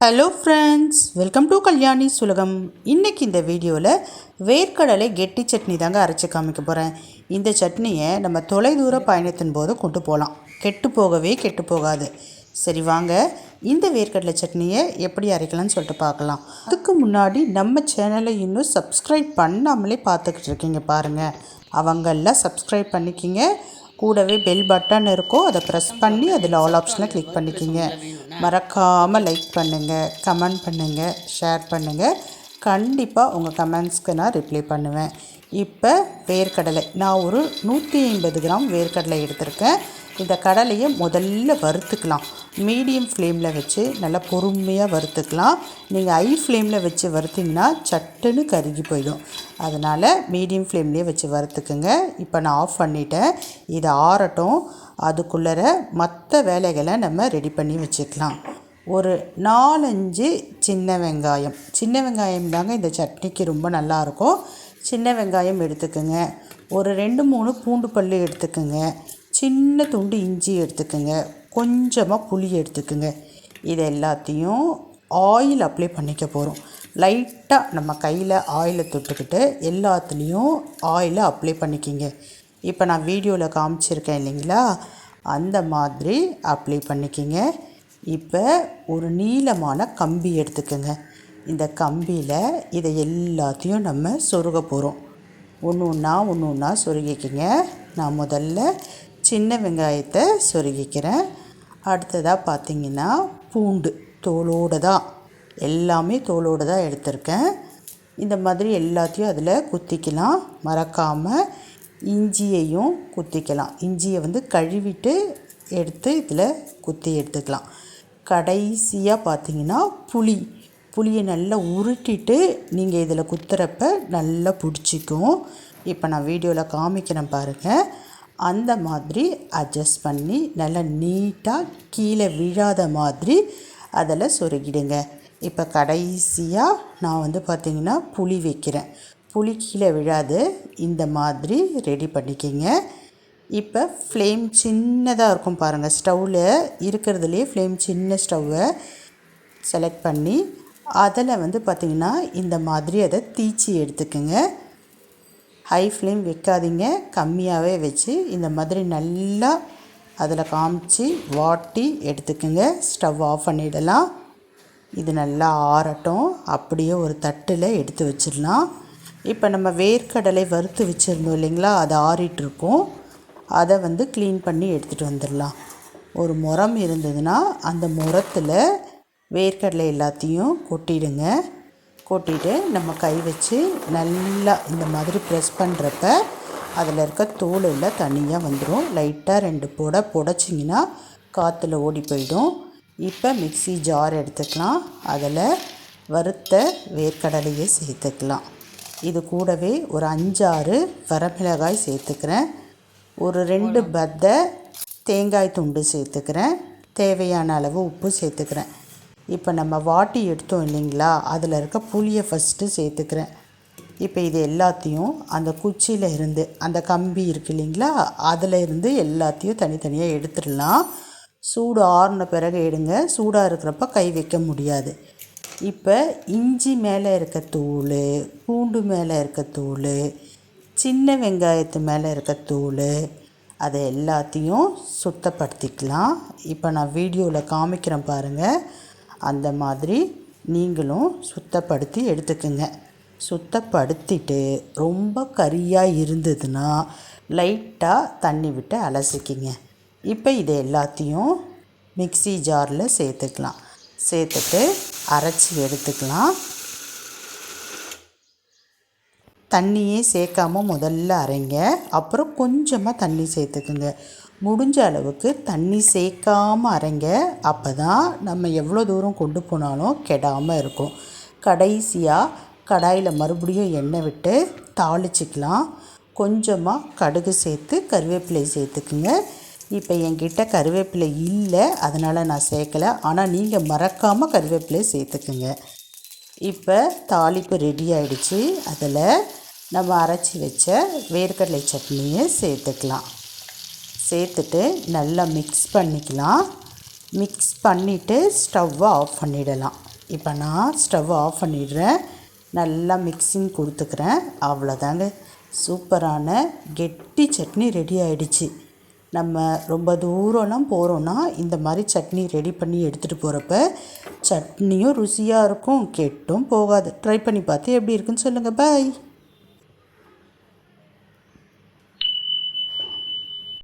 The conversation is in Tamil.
Hello friends welcome to Kalyani சுலகம் இன்றைக்கி இந்த வீடியோவில் வேர்க்கடலை கெட்டி சட்னி தாங்க அரைச்சி காமிக்க போகிறேன் இந்த சட்னியை நம்ம தொலைதூர பயணத்தின் போது கொண்டு போகலாம் கெட்டு போகவே கெட்டு போகாது. சரி வாங்க. இந்த வேர்க்கடலை சட்னியை எப்படி அரைக்கலாம்னு சொல்லிட்டு பார்க்கலாம். அதுக்கு முன்னாடி நம்ம சேனலை இன்னும் சப்ஸ்கிரைப் பண்ணாமலே பார்த்துக்கிட்டு இருக்கீங்க பாருங்கள் அவங்கெல்லாம் சப்ஸ்கிரைப் பண்ணிக்கிங்க. கூடவே பெல் பட்டன் இருக்கோ அதை ப்ரெஸ் பண்ணி அதில் ஆல் ஆப்ஷனை கிளிக் பண்ணிக்கிங்க. மறக்காமல் லைக் பண்ணுங்கள் கமெண்ட் பண்ணுங்கள் ஷேர் பண்ணுங்கள் கண்டிப்பாக உங்கள் கமெண்ட்ஸ்க்கு நான் ரிப்ளை பண்ணுவேன். இப்போ வேர்க்கடலை. நான் ஒரு நூற்றி ஐம்பது கிராம் வேர்க்கடலை எடுத்திருக்கேன். இந்த கடலையை முதல்ல வறுத்துக்கலாம். மீடியம் ஃப்ளேமில் வச்சு நல்லா பொறுமையாக வறுத்துக்கலாம். நீங்கள் ஐ ஃப்ளேமில் வச்சு வறுத்திங்கன்னா சட்டுன்னு கருகி போயிடும். அதனால் மீடியம் ஃப்ளேம்லேயே வச்சு வறுத்துக்குங்க. இப்போ நான் ஆஃப் பண்ணிட்டேன். இதை ஆறட்டும். அதுக்குள்ளற மற்ற வேலைகளை நம்ம ரெடி பண்ணி வச்சுக்கலாம். ஒரு நாலஞ்சு சின்ன வெங்காயம். சின்ன வெங்காயம் தாங்க இந்த சட்னிக்கு ரொம்ப நல்லாயிருக்கும் சின்ன வெங்காயம் எடுத்துக்கோங்க. ஒரு ரெண்டு மூணு பூண்டு பல் எடுத்துக்கோங்க. சின்ன துண்டு இஞ்சி எடுத்துக்கோங்க. கொஞ்சமாக புளி எடுத்துக்கோங்க. இது எல்லாத்தையும் ஆயில் அப்ளை பண்ணிக்க போகிறோம் லைட்டாக நம்ம கையில் ஆயிலை தொட்டுக்கிட்டு எல்லாத்துலேயும் ஆயிலை அப்ளை பண்ணிக்கிங்க. இப்போ நான் வீடியோவில் காமிச்சிருக்கேன் இல்லைங்களா? அந்த மாதிரி அப்ளை பண்ணிக்கிங்க. இப்போ ஒரு நீளமான கம்பி எடுத்துக்கோங்க. இந்த கம்பியில் இதை எல்லாத்தையும் நம்ம சொருக போகிறோம் ஒன்று ஒன்றா ஒன்று ஒன்றா சொருகிக்கிங்க. நான் முதல்ல சின்ன வெங்காயத்தை சொருகிக்கிறேன். அடுத்ததாக பார்த்திங்கன்னா பூண்டு தோலோடு தான். எல்லாமே தோலோடு தான் எடுத்திருக்கேன். இந்த மாதிரி எல்லாத்தையும் அதில் குத்திக்கலாம். மறக்காமல் இஞ்சியையும் குத்திக்கலாம். இஞ்சியை வந்து கழுவிட்டு எடுத்து இதில் குத்தி எடுத்துக்கலாம். கடைசியாக பார்த்தீங்கன்னா புளி. புளியை நல்லா உருட்டிட்டு நீங்கள் இதில் குத்துறப்ப நல்லா பிடிச்சிக்கும். இப்போ நான் வீடியோவில் காமிக்கிறேன் பாருங்கள் அந்த மாதிரி அட்ஜஸ்ட் பண்ணி நல்லா நீட்டாக கீழே விழாத மாதிரி அதில் சொருகிடுங்க. இப்போ கடைசியாக நான் வந்து பார்த்திங்கன்னா புளி வைக்கிறேன். புளி கீழே விழாது. இந்த மாதிரி ரெடி பண்ணிக்கிங்க. இப்போ ஃப்ளேம் சின்னதாக இருக்கும் பாருங்கள் ஸ்டவ்வில் இருக்கிறதுலே ஃப்ளேம் சின்ன ஸ்டவ்வை செலக்ட் பண்ணி அதில் வந்து பார்த்திங்கன்னா இந்த மாதிரி அதை தீச்சி எடுத்துக்கோங்க. ஹை ஃப்ளேம் வைக்காதீங்க. கம்மியாகவே வச்சு இந்த மாதிரி நல்லா அதில் காமிச்சு வாட்டி எடுத்துக்கோங்க. ஸ்டவ் ஆஃப் பண்ணிடலாம். இது நல்லா ஆறட்டும். அப்படியே ஒரு தட்டில் எடுத்து வச்சிடலாம். இப்போ நம்ம வேர்க்கடலை வறுத்து வச்சுருந்தோம் இல்லைங்களா? அது ஆறிட்டுருக்கோம். அதை வந்து க்ளீன் பண்ணி எடுத்துகிட்டு வந்துடலாம். ஒரு முரம் இருந்ததுன்னா அந்த முரத்தில் வேர்க்கடலை எல்லாத்தையும் கொட்டிடுங்க. கொட்டிட்டு நம்ம கை வச்சு நல்லா இந்த மாதிரி ப்ரெஸ் பண்ணுறப்ப அதில் இருக்க தோல் எல்லாம் தனியாக வந்துடும் லைட்டாக ரெண்டு போட புடச்சிங்கன்னா காற்றுல ஓடி போயிடும். இப்போ மிக்சி ஜார் எடுத்துக்கலாம். அதில் வறுத்த வேர்க்கடலையை சேர்த்துக்கலாம். இது கூடவே ஒரு அஞ்சாறு வரமிளகாய் சேர்த்துக்கிறேன். ஒரு ரெண்டு பத்தை தேங்காய் துண்டு சேர்த்துக்கிறேன். தேவையான அளவு உப்பு சேர்த்துக்கிறேன். இப்போ நம்ம வாட்டி எடுத்தோம் இல்லைங்களா? அதில் இருக்க புளியை ஃபஸ்ட்டு சேர்த்துக்கிறேன். இப்போ இது எல்லாத்தையும் அந்த குச்சியில் இருந்து அந்த கம்பி இருக்குது இல்லைங்களா? அதில் இருந்து எல்லாத்தையும் தனித்தனியாக எடுத்துடலாம். சூடு ஆறுன பிறகு எடுங்க. சூடாக இருக்கிறப்ப கை வைக்க முடியாது. இப்போ இஞ்சி மேலே இருக்க தூள் பூண்டு மேலே இருக்க தூள் சின்ன வெங்காயத்து மேலே இருக்க தூள் அதை எல்லாத்தையும் சுத்தப்படுத்திக்கலாம். இப்போ நான் வீடியோவில் காமிக்கிறேன் பாருங்கள் அந்த மாதிரி நீங்களும் சுத்தப்படுத்தி எடுத்துக்கோங்க. சுத்தப்படுத்திட்டு ரொம்ப கரியாக இருந்ததுன்னா லைட்டாக தண்ணி விட்டு அலசிக்கிங்க. இப்போ இதை எல்லாத்தையும் மிக்சி ஜாரில் சேர்த்துக்கலாம். சேர்த்துட்டு அரைச்சி எடுத்துக்கலாம். தண்ணியே சேர்க்காம முதல்ல அரைங்க. அப்புறம் கொஞ்சமாக தண்ணி சேர்த்துக்குங்க. முடிஞ்ச அளவுக்கு தண்ணி சேர்க்காமல் அரைங்க. அப்போ தான் நம்ம எவ்வளோ தூரம் கொண்டு போனாலும் கெடாமல் இருக்கும். கடைசியாக கடாயில் மறுபடியும் எண்ணெய் விட்டு தாளிச்சிக்கலாம். கொஞ்சமாக கடுகு சேர்த்து கருவேப்பிலை சேர்த்துக்குங்க. இப்போ என்கிட்ட கருவேப்பிலை இல்லை அதனால் நான் சேர்க்கலை. ஆனால் நீங்கள் மறக்காமல் கருவேப்பிலை சேர்த்துக்குங்க. இப்போ தாளிப்பு ரெடி ஆகிடுச்சு அதில் நம்ம அரைச்சி வச்ச வேர்க்கடலை சட்னியை சேர்த்துக்கலாம். சேர்த்துட்டு நல்லா மிக்ஸ் பண்ணிக்கலாம். மிக்ஸ் பண்ணிவிட்டு ஸ்டவ்வை ஆஃப் பண்ணிடலாம். இப்போ நான் ஸ்டவ் ஆஃப் பண்ணிடுறேன். நல்லா மிக்ஸிங் கொடுத்துக்கிறேன். அவ்வளோதாங்க சூப்பரான கெட்டி சட்னி ரெடி ஆகிடுச்சு நம்ம ரொம்ப தூரம்லாம் போகிறோன்னா இந்த மாதிரி சட்னி ரெடி பண்ணி எடுத்துகிட்டு போகிறப்ப சட்னியும் ருசியாக இருக்கும் கெட்டும் போகாது. ட்ரை பண்ணி பார்த்து எப்படி இருக்குன்னு சொல்லுங்கள் பாய்